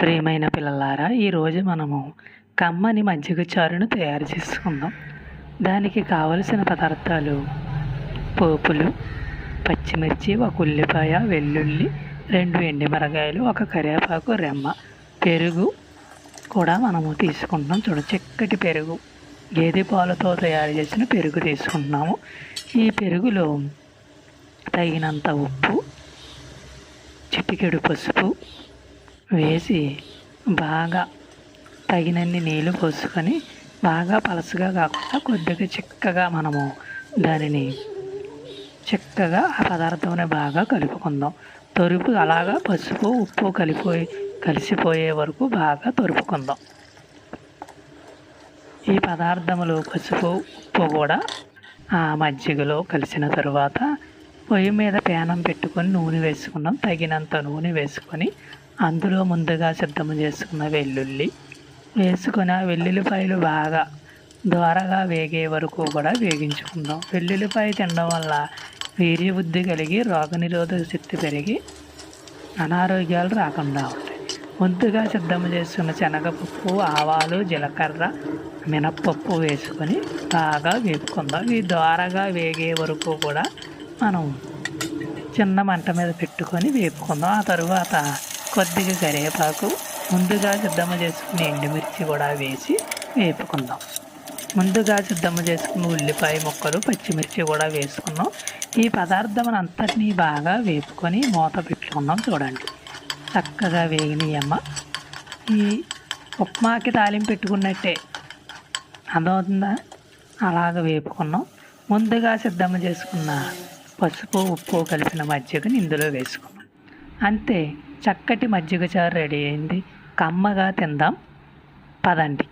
ప్రియమైన పిల్లలారా ఈరోజు మనము కమ్మని మజ్జిగ చారును తయారు చేసుకుందాం. దానికి కావలసిన పదార్థాలు పోపులు పచ్చిమిర్చి ఒక ఉల్లిపాయ వెల్లుల్లి రెండు ఎండిమిరకాయలు ఒక కరివేపాకు రెమ్మ పెరుగు కూడా మనము తీసుకుంటున్నాం. చూడ చిక్కటి పెరుగు. గేదె పాలతో తయారు చేసిన పెరుగు తీసుకుంటున్నాము. ఈ పెరుగులో తగినంత ఉప్పు చిటికెడు పసుపు వేసి బాగా తగినన్ని నీళ్ళు పోసుకొని బాగా పలసగా కాకుండా కొద్దిగా చిక్కగా మనము దానిని చిక్కగా ఆ పదార్థంని బాగా కలుపుకుందాం. తొరుపు అలాగా పసుపు ఉప్పు కలిపోయి కలిసిపోయే వరకు బాగా తొరుపుకుందాం. ఈ పదార్థములు పసుపు ఉప్పు కూడా ఆ మజ్జిగలో కలిసిన తరువాత పొయ్యి మీద పేనం పెట్టుకొని నూనె వేసుకున్నాం. తగినంత నూనె వేసుకొని అందులో ముందుగా సిద్ధం చేసుకున్న వెల్లుల్లి వేసుకున్న వెల్లుల్లిపాయలు బాగా దోరగా వేగే వరకు కూడా వేగించుకుందాం. వెల్లుల్లిపాయ తినడం వల్ల వీర్యబుద్ధి కలిగి రోగనిరోధక శక్తి పెరిగి అనారోగ్యాలు రాకుండా ఉంటాయి. ముందుగా సిద్ధం చేసుకున్న శనగపప్పు ఆవాలు జీలకర్ర మినప్పప్పు వేసుకొని బాగా వేపుకుందాం. ఇవి ద్వారగా వేగే వరకు కూడా మనం చిన్న మంట మీద పెట్టుకొని వేపుకుందాం. ఆ తరువాత కొద్దిగా కరివేపాకు ముందుగా సిద్ధం చేసుకుని ఎండుమిర్చి కూడా వేసి వేపుకుందాం. ముందుగా సిద్ధం చేసుకున్న ఉల్లిపాయ ముక్కలు పచ్చిమిర్చి కూడా వేసుకున్నాం. ఈ పదార్థం అంతటినీ బాగా వేపుకొని మూత పెట్టుకున్నాం చూడండి. చక్కగా వేగినాయమ్మ ఈ ఉప్మాకి తాలింపు పెట్టుకున్నట్టే. అదవుతుందా అలాగ వేపుకున్నాం. ముందుగా సిద్ధం చేసుకున్న పసుపు ఉప్పు కలిపిన మజ్జిగని ఇందులో వేసుకున్నాం. అంతే చక్కటి మజ్జిగ చారు రెడీ అయింది. కమ్మగా తిందాం. పదండి.